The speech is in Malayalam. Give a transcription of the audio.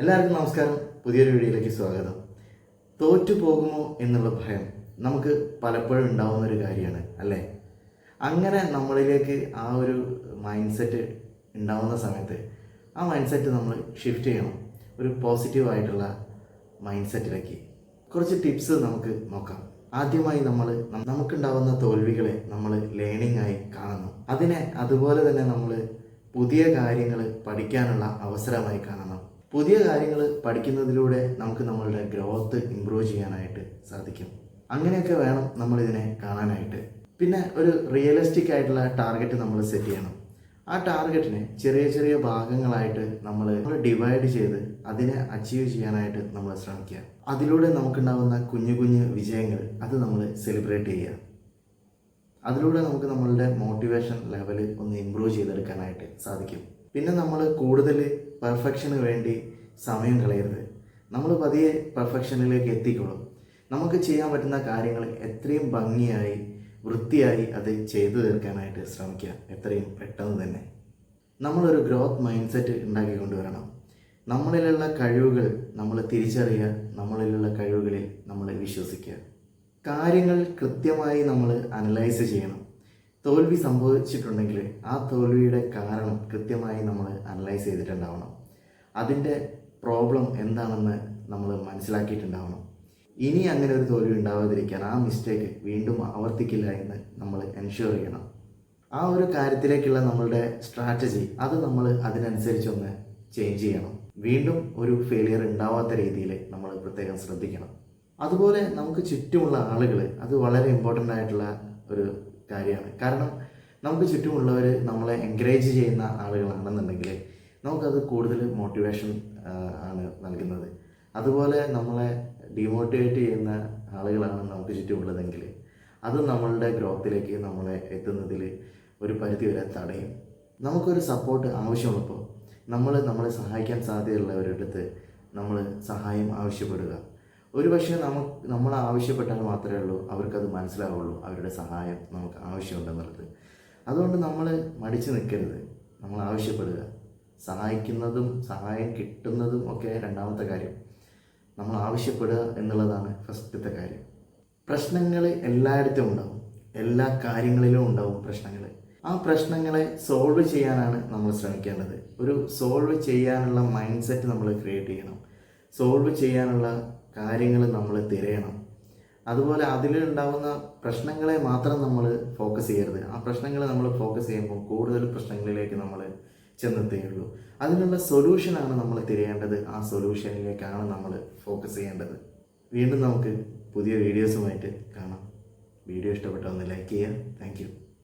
എല്ലാവർക്കും നമസ്കാരം. പുതിയൊരു വീഡിയോയിലേക്ക് സ്വാഗതം. തോറ്റു പോകുമോ എന്നുള്ള ഭയം നമുക്ക് പലപ്പോഴും ഉണ്ടാവുന്ന ഒരു കാര്യമാണ് അല്ലേ? അങ്ങനെ നമ്മളിലേക്ക് ആ ഒരു മൈൻഡ് സെറ്റ് ഉണ്ടാവുന്ന സമയത്ത് ആ മൈൻഡ് സെറ്റ് നമ്മൾ ഷിഫ്റ്റ് ചെയ്യണം. ഒരു പോസിറ്റീവ് ആയിട്ടുള്ള മൈൻഡ് സെറ്റിലേക്ക് കുറച്ച് ടിപ്സ് നമുക്ക് നോക്കാം. ആദ്യമായി നമ്മൾ നമുക്കുണ്ടാവുന്ന തോൽവികളെ നമ്മൾ ലേണിംഗ് ആയി കാണണം അതിനെ അതുപോലെ തന്നെ നമ്മൾ പുതിയ കാര്യങ്ങൾ പഠിക്കാനുള്ള അവസരമായി കാണണം. പുതിയ കാര്യങ്ങൾ പഠിക്കുന്നതിലൂടെ നമുക്ക് നമ്മളുടെ ഗ്രോത്ത് ഇമ്പ്രൂവ് ചെയ്യാനായിട്ട് സാധിക്കും. അങ്ങനെയൊക്കെ വേണം നമ്മൾ ഇതിനെ കാണാനായിട്ട്. പിന്നെ ഒരു റിയലിസ്റ്റിക് ആയിട്ടുള്ള ടാർഗറ്റ് നമ്മൾ സെറ്റ് ചെയ്യണം. ആ ടാർഗറ്റിനെ ചെറിയ ചെറിയ ഭാഗങ്ങളായിട്ട് നമ്മൾ ഡിവൈഡ് ചെയ്ത് അതിനെ അച്ചീവ് ചെയ്യാനായിട്ട് നമ്മൾ ശ്രമിക്കുക. അതിലൂടെ നമുക്കുണ്ടാകുന്ന കുഞ്ഞു കുഞ്ഞു വിജയങ്ങൾ അത് നമ്മൾ സെലിബ്രേറ്റ് ചെയ്യുക. അതിലൂടെ നമുക്ക് നമ്മളുടെ മോട്ടിവേഷൻ ലെവൽ ഒന്ന് ഇമ്പ്രൂവ് ചെയ്തെടുക്കാനായിട്ട് സാധിക്കും. പിന്നെ നമ്മൾ കൂടുതൽ പെർഫെക്ഷന് വേണ്ടി സമയം കളയരുത്. നമ്മൾ പതിയെ പെർഫെക്ഷനിലേക്ക് എത്തിക്കോളും. നമുക്ക് ചെയ്യാൻ പറ്റുന്ന കാര്യങ്ങൾ എത്രയും ഭംഗിയായി വൃത്തിയായി അത് ചെയ്തു തീർക്കാനായിട്ട് ശ്രമിക്കുക. എത്രയും പെട്ടെന്ന് തന്നെ. നമ്മളൊരു ഗ്രോത്ത് മൈൻഡ് സെറ്റ് ഉണ്ടാക്കി കൊണ്ടുവരണം നമ്മളിലുള്ള കഴിവുകൾ നമ്മൾ തിരിച്ചറിയുക. നമ്മളിലുള്ള കഴിവുകളിൽ നമ്മൾ വിശ്വസിക്കുക. കാര്യങ്ങൾ കൃത്യമായി നമ്മൾ അനലൈസ് ചെയ്യണം. തോൽവി സംഭവിച്ചിട്ടുണ്ടെങ്കിൽ ആ തോൽവിയുടെ കാരണം കൃത്യമായി നമ്മൾ അനലൈസ് ചെയ്തിട്ടുണ്ടാവണം. അതിന്റെ പ്രോബ്ലം എന്താണെന്ന് നമ്മൾ മനസ്സിലാക്കിയിട്ടുണ്ടാവണം. ഇനി അങ്ങനെ ഒരു തോൽവി ഉണ്ടാവാതിരിക്കാൻ ആ മിസ്റ്റേക്ക് വീണ്ടും ആവർത്തിക്കില്ല എന്ന് നമ്മൾ എൻഷുർ ചെയ്യണം. ആ ഒരു കാര്യത്തിലേക്കുള്ള നമ്മളുടെ സ്ട്രാറ്റജി അത് നമ്മൾ അതിനനുസരിച്ചൊന്ന് ചേഞ്ച് ചെയ്യണം. വീണ്ടും ഒരു ഫെയിലിയർ ഉണ്ടാവാത്ത രീതിയിൽ നമ്മൾ പ്രത്യേകം ശ്രദ്ധിക്കണം. അതുപോലെ നമുക്ക് ചുറ്റുമുള്ള ആളുകൾ അത് വളരെ ഇമ്പോർട്ടന്റ് ആയിട്ടുള്ള ഒരു കാര്യമാണ്. കാരണം നമുക്ക് ചുറ്റുമുള്ളവർ നമ്മളെ എൻകറേജ് ചെയ്യുന്ന ആളുകളാണെന്നുണ്ടെങ്കിൽ നമുക്കത് കൂടുതൽ മോട്ടിവേഷൻ ആണ് നൽകുന്നത്. അതുപോലെ നമ്മളെ ഡിമോട്ടിവേറ്റ് ചെയ്യുന്ന ആളുകളാണ് നമുക്ക് ചുറ്റുമുള്ളതെങ്കിൽ അത് നമ്മളുടെ ഗ്രോത്തിലേക്ക് നമ്മളെ എത്തുന്നതിൽ ഒരു പരിധി വരെ തടയും. നമുക്കൊരു സപ്പോർട്ട് ആവശ്യമുള്ളപ്പോൾ നമ്മൾ നമ്മളെ സഹായിക്കാൻ സാധ്യതയുള്ളവരടുത്ത് നമ്മൾ സഹായം ആവശ്യപ്പെടുക. ഒരു പക്ഷേ നമുക്ക് നമ്മൾ ആവശ്യപ്പെട്ടാൽ മാത്രമേ ഉള്ളൂ അവർക്കത് മനസ്സിലാവുള്ളൂ അവരുടെ സഹായം നമുക്ക് ആവശ്യമുണ്ടെന്നുള്ളത്. അതുകൊണ്ട് നമ്മൾ മടിച്ചു നിൽക്കരുത്. നമ്മൾ ആവശ്യപ്പെടുക. സഹായിക്കുന്നതും സഹായം കിട്ടുന്നതും ഒക്കെ രണ്ടാമത്തെ കാര്യം. നമ്മൾ ആവശ്യപ്പെടുക എന്നുള്ളതാണ് ഫസ്റ്റത്തെ കാര്യം. പ്രശ്നങ്ങൾ എല്ലായിടത്തും ഉണ്ടാവും. എല്ലാ കാര്യങ്ങളിലും ഉണ്ടാവും പ്രശ്നങ്ങൾ ആ പ്രശ്നങ്ങളെ സോൾവ് ചെയ്യാനാണ് നമ്മൾ ശ്രമിക്കേണ്ടത്. ഒരു സോൾവ് ചെയ്യാനുള്ള മൈൻഡ് സെറ്റ് നമ്മൾ ക്രിയേറ്റ് ചെയ്യണം. സോൾവ് ചെയ്യാനുള്ള കാര്യങ്ങൾ നമ്മൾ തിരയണം. അതുപോലെ അതിലുണ്ടാവുന്ന പ്രശ്നങ്ങളെ മാത്രം നമ്മൾ ഫോക്കസ് ചെയ്യരുത്. ആ പ്രശ്നങ്ങളെ നമ്മൾ ഫോക്കസ് ചെയ്യുമ്പോൾ കൂടുതൽ പ്രശ്നങ്ങളിലേക്ക് നമ്മൾ ചെന്നെത്തുകയുള്ളൂ അതിനുള്ള സൊല്യൂഷനാണ് നമ്മൾ തിരയേണ്ടത്. ആ സൊല്യൂഷനിലേക്കാണ് നമ്മൾ ഫോക്കസ് ചെയ്യേണ്ടത്. വീണ്ടും നമുക്ക് പുതിയ വീഡിയോസുമായിട്ട് കാണാം. വീഡിയോ ഇഷ്ടപ്പെട്ട ഒന്ന് ലൈക്ക് ചെയ്യുക. താങ്ക്